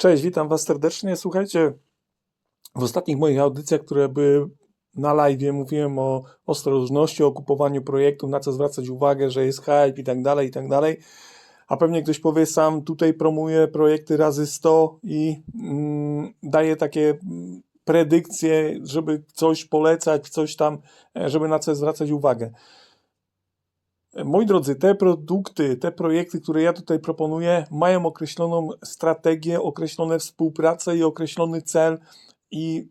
Cześć, witam Was serdecznie. Słuchajcie, w ostatnich moich audycjach, które były na live, mówiłem o ostrożności, o kupowaniu projektów, na co zwracać uwagę, że jest hype i tak dalej, i tak dalej. A pewnie ktoś powie, sam tutaj promuję projekty razy 100 i mm, daję takie mm, predykcje, żeby coś polecać, coś tam, e, żeby na co zwracać uwagę. Moi drodzy, te produkty, te projekty, które ja tutaj proponuję, mają określoną strategię, określone współpracę i określony cel, i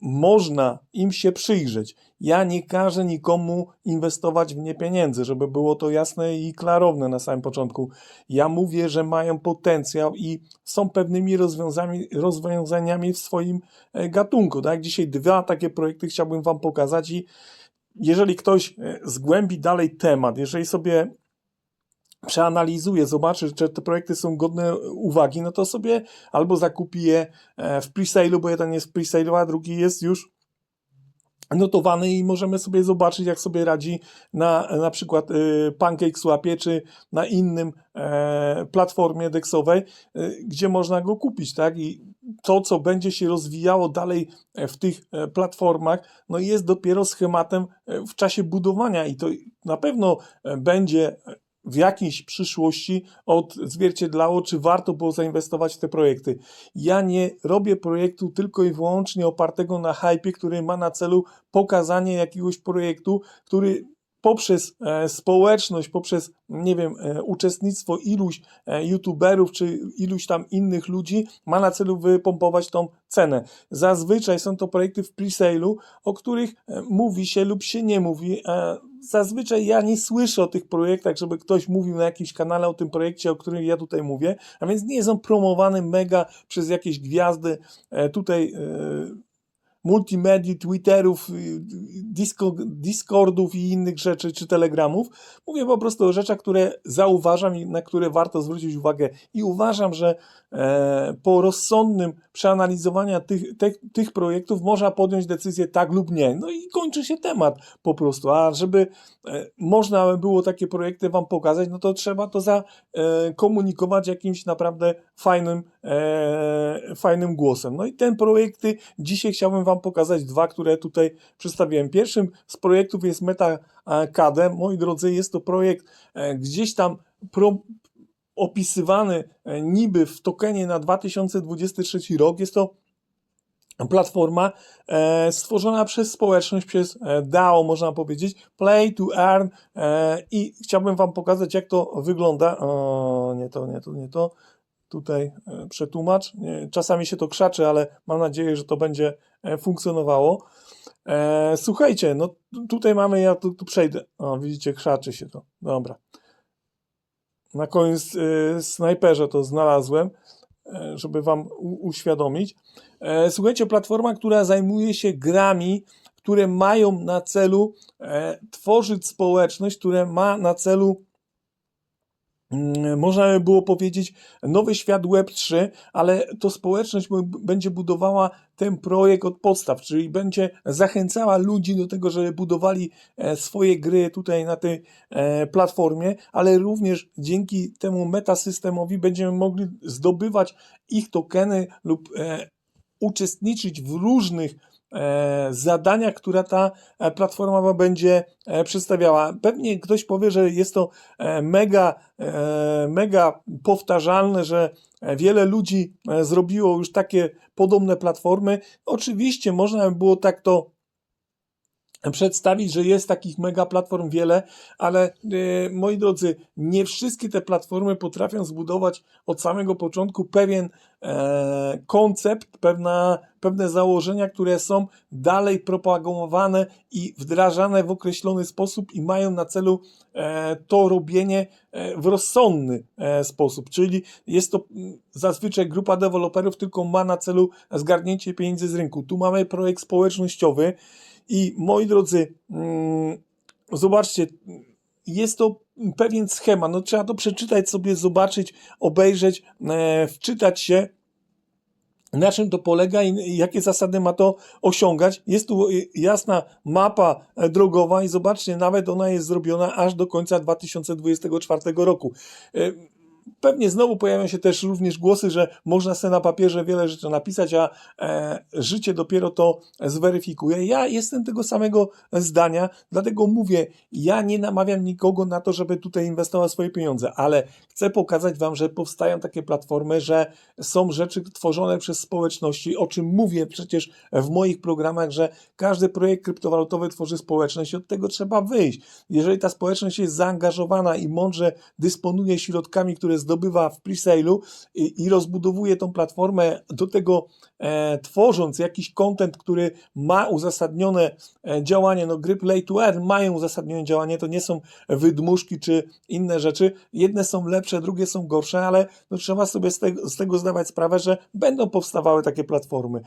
można im się przyjrzeć. Ja nie każę nikomu inwestować w nie pieniędzy, żeby było to jasne i klarowne na samym początku. Ja mówię, że mają potencjał i są pewnymi rozwiązaniami, rozwiązaniami w swoim e, gatunku. Tak? Dzisiaj dwa takie projekty chciałbym Wam pokazać i jeżeli ktoś e, zgłębi dalej temat, jeżeli sobie przeanalizuje, zobaczy, czy te projekty są godne uwagi, no to sobie albo zakupi je e, w pre-sale'u, bo jeden jest w pre-sale'u, a drugi jest już notowany i możemy sobie zobaczyć, jak sobie radzi na na przykład y, PancakeSwapie czy na innym e, platformie deksowej, y, gdzie można go kupić, tak? I to, co będzie się rozwijało dalej w tych e, platformach, no jest dopiero schematem e, w czasie budowania i to na pewno e, będzie w jakiejś przyszłości odzwierciedlało, czy warto było zainwestować w te projekty. Ja nie robię projektu tylko i wyłącznie opartego na hypie, który ma na celu pokazanie jakiegoś projektu, który poprzez e, społeczność, poprzez, nie wiem, e, uczestnictwo iluś e, youtuberów czy iluś tam innych ludzi ma na celu wypompować tą cenę. Zazwyczaj są to projekty w pre-sale'u, o których mówi się lub się nie mówi. Zazwyczaj ja nie słyszę o tych projektach, żeby ktoś mówił na jakimś kanale o tym projekcie, o którym ja tutaj mówię, a więc nie są promowane mega przez jakieś gwiazdy tutaj multimedii, Twitterów, y, Disco, Discordów i innych rzeczy, czy Telegramów. Mówię po prostu o rzeczach, które zauważam i na które warto zwrócić uwagę. I uważam, że e, po rozsądnym przeanalizowaniu tych, tych, tych projektów można podjąć decyzję tak lub nie. No i kończy się temat po prostu. A żeby e, można było takie projekty Wam pokazać, no to trzeba to zakomunikować e, jakimś naprawdę fajnym, e, fajnym głosem. No i ten projekty dzisiaj chciałbym Wam pokazać dwa, które tutaj przedstawiłem. Pierwszym z projektów jest MetaKD. Moi drodzy, jest to projekt e, gdzieś tam pro, opisywany e, niby w tokenie na 2023 rok. Jest to platforma e, stworzona przez społeczność, przez e, DAO, można powiedzieć, Play to Earn e, i chciałbym Wam pokazać, jak to wygląda. O, nie to, nie to, nie to tutaj e, przetłumacz. Czasami się to krzaczy, ale mam nadzieję, że to będzie e, funkcjonowało. E, słuchajcie, no tutaj mamy, ja tu, tu przejdę. O, widzicie, krzaczy się to. Dobra. Na koniec snajperze to znalazłem, żeby wam uświadomić. Słuchajcie, platforma, która zajmuje się grami, które mają na celu tworzyć społeczność, które ma na celu można by było powiedzieć, nowy świat Web 3, ale to społeczność będzie budowała ten projekt od podstaw, czyli będzie zachęcała ludzi do tego, żeby budowali e, swoje gry tutaj na tej e, platformie, ale również dzięki temu metasystemowi będziemy mogli zdobywać ich tokeny lub e, uczestniczyć w różnych zadania, które ta e, platforma będzie e, przedstawiała. Pewnie ktoś powie, że jest to mega, mega powtarzalne, że wiele ludzi zrobiło już takie podobne platformy. Oczywiście można by było tak to przedstawić, że jest takich mega platform wiele, ale e, moi drodzy, nie wszystkie te platformy potrafią zbudować od samego początku pewien e, koncept, pewna, pewne założenia, które są dalej propagowane i wdrażane w określony sposób i mają na celu e, to robienie e, w rozsądny e, sposób, czyli jest to mm, zazwyczaj grupa deweloperów tylko ma na celu zgarnięcie pieniędzy z rynku. Tu mamy projekt społecznościowy, i moi drodzy, mm, zobaczcie, jest to pewien schemat. No, trzeba to przeczytać sobie, zobaczyć, obejrzeć, e, wczytać się, na czym to polega i jakie zasady ma to osiągać. Jest tu jasna mapa drogowa i zobaczcie, nawet ona jest zrobiona aż do końca 2024 roku. Pewnie znowu pojawią się też również głosy, że można sobie na papierze wiele rzeczy napisać, a e, życie dopiero to zweryfikuje. Ja jestem tego samego zdania, dlatego mówię, ja nie namawiam nikogo na to, żeby tutaj inwestował swoje pieniądze, ale chcę pokazać Wam, że powstają takie platformy, że są rzeczy tworzone przez społeczności, o czym mówię przecież w moich programach, że każdy projekt kryptowalutowy tworzy społeczność i od tego trzeba wyjść. Jeżeli ta społeczność jest zaangażowana i mądrze dysponuje środkami, które zdobywa w presale'u i, i rozbudowuje tą platformę, do tego e, tworząc jakiś content, który ma uzasadnione e, działanie, no gry play to earn mają uzasadnione działanie, to nie są wydmuszki czy inne rzeczy. Jedne są lepsze, drugie są gorsze, ale no, trzeba sobie z tego, z tego zdawać sprawę, że będą powstawały takie platformy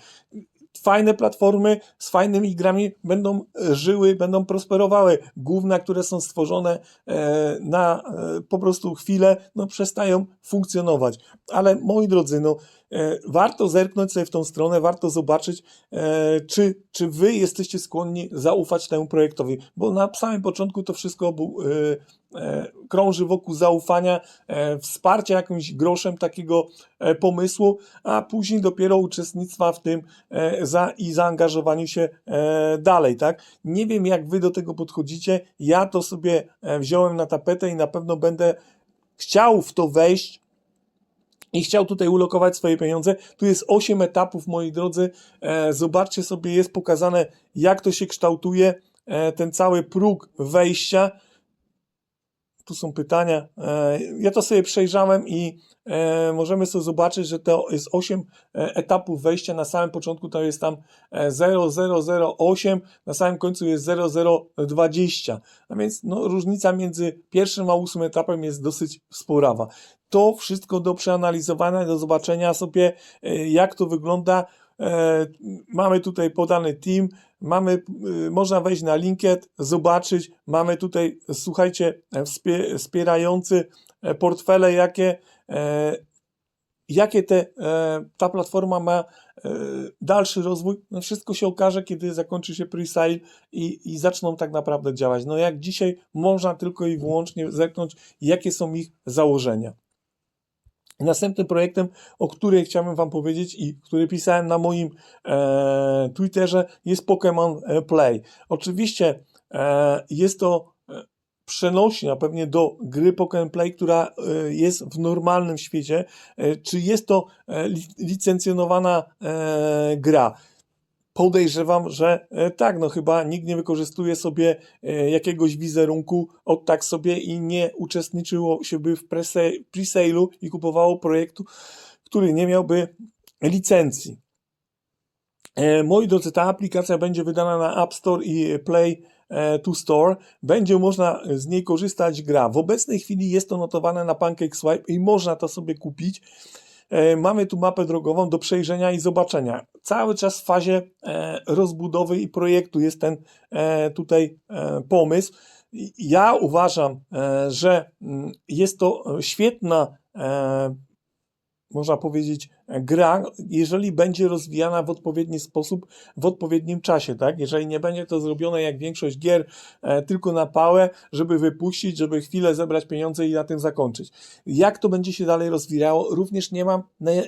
fajne platformy z fajnymi grami będą e, żyły, będą prosperowały. Główne, które są stworzone e, na e, po prostu chwilę, no przestają funkcjonować. Ale moi drodzy, no warto zerknąć sobie w tą stronę, warto zobaczyć, czy, czy wy jesteście skłonni zaufać temu projektowi, bo na samym początku to wszystko był E, krąży wokół zaufania, e, wsparcia jakimś groszem takiego e, pomysłu, a później dopiero uczestnictwa w tym za, i zaangażowaniu się dalej, tak? Nie wiem, jak wy do tego podchodzicie. Ja to sobie wziąłem na tapetę i na pewno będę chciał w to wejść, i chciał tutaj ulokować swoje pieniądze. Tu jest 8 etapów, moi drodzy. Zobaczcie sobie, jest pokazane, jak to się kształtuje, ten cały próg wejścia tu są pytania. E, ja to sobie przejrzałem i e, możemy sobie zobaczyć, że to jest 8 e, etapów wejścia. Na samym początku to jest tam 0008, na samym końcu jest 0020. A więc no, różnica między pierwszym a ósmym etapem jest dosyć sporawa. To wszystko do przeanalizowania, do zobaczenia sobie, jak to wygląda. Mamy tutaj podany team, mamy, y, można wejść na linket, zobaczyć, mamy tutaj, słuchajcie, wspierający e, portfele, jakie, e, jakie te, e, ta platforma ma dalszy rozwój, no wszystko się okaże, kiedy zakończy się pre-sale i, i zaczną tak naprawdę działać. No jak dzisiaj można tylko i wyłącznie zerknąć, jakie są ich założenia. Następnym projektem, o którym chciałbym Wam powiedzieć i który pisałem na moim e, Twitterze, jest Pokémon e, Play. Oczywiście e, jest to e, przenośnia pewnie do gry Pokémon Play, która e, jest w normalnym świecie. Czy jest to licencjonowana gra? Podejrzewam, że e, tak, no chyba nikt nie wykorzystuje sobie e, jakiegoś wizerunku od tak sobie i nie uczestniczyło się by w pre-sale'u i kupowało projektu, który nie miałby licencji. E, moi drodzy, ta aplikacja będzie wydana na App Store i Play to Store. Będzie można z niej korzystać gra. W obecnej chwili jest to notowane na PancakeSwipe i można to sobie kupić. E, mamy tu mapę drogową do przejrzenia i zobaczenia. Cały czas w fazie e, rozbudowy i projektu jest ten e, tutaj pomysł. Ja uważam, że mm, jest to świetna można powiedzieć, gra, jeżeli będzie rozwijana w odpowiedni sposób, w odpowiednim czasie, tak? Jeżeli nie będzie to zrobione jak większość gier, e, tylko na pałę, żeby wypuścić, żeby chwilę zebrać pieniądze i na tym zakończyć. Jak to będzie się dalej rozwijało, również nie mam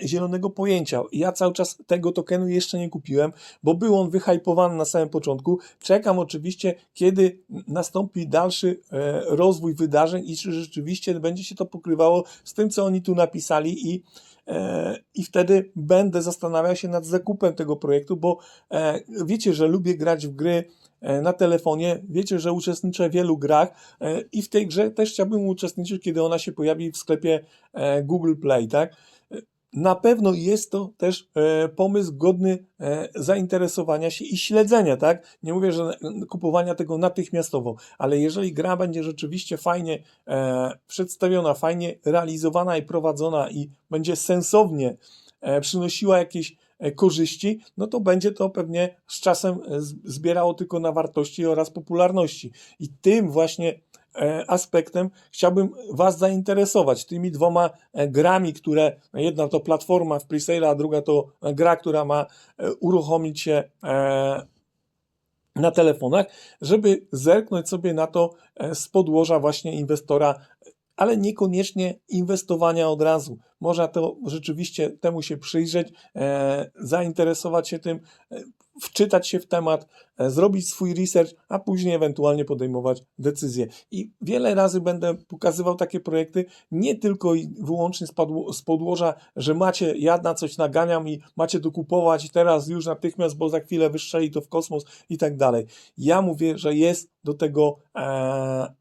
zielonego pojęcia. Ja cały czas tego tokenu jeszcze nie kupiłem, bo był on wyhypowany na samym początku. Czekam oczywiście, kiedy nastąpi dalszy e, rozwój wydarzeń i czy rzeczywiście będzie się to pokrywało z tym, co oni tu napisali i i wtedy będę zastanawiał się nad zakupem tego projektu, bo e, wiecie, że lubię grać w gry e, na telefonie, wiecie, że uczestniczę w wielu grach i w tej grze też chciałbym uczestniczyć, kiedy ona się pojawi w sklepie Google Play, tak? Na pewno jest to też e, pomysł godny e, zainteresowania się i śledzenia, tak? Nie mówię, że kupowania tego natychmiastowo, ale jeżeli gra będzie rzeczywiście fajnie e, przedstawiona, fajnie realizowana i prowadzona i będzie sensownie przynosiła jakieś korzyści, no to będzie to pewnie z czasem zbierało tylko na wartości oraz popularności. I tym właśnie aspektem chciałbym Was zainteresować tymi dwoma e, grami, które jedna to platforma w presale, a druga to gra, która ma e, uruchomić się na telefonach, żeby zerknąć sobie na to z podłoża właśnie inwestora ale niekoniecznie inwestowania od razu. Można to rzeczywiście temu się przyjrzeć, e, zainteresować się tym, e, wczytać się w temat, e, zrobić swój research, a później ewentualnie podejmować decyzje. I wiele razy będę pokazywał takie projekty nie tylko i wyłącznie z, podłoża, że macie, ja na coś naganiam i macie to kupować teraz już natychmiast, bo za chwilę wystrzeli to w kosmos i tak dalej. Ja mówię, że jest do tego e,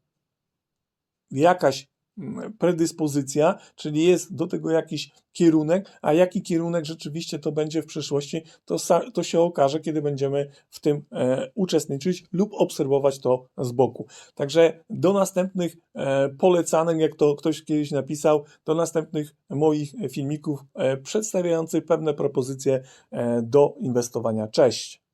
jakaś predyspozycja, czyli jest do tego jakiś kierunek, a jaki kierunek rzeczywiście to będzie w przyszłości, to, to się okaże, kiedy będziemy w tym e, uczestniczyć lub obserwować to z boku. Także do następnych e, polecanek, jak to ktoś kiedyś napisał, do następnych moich filmików e, przedstawiających pewne propozycje e, do inwestowania. Cześć!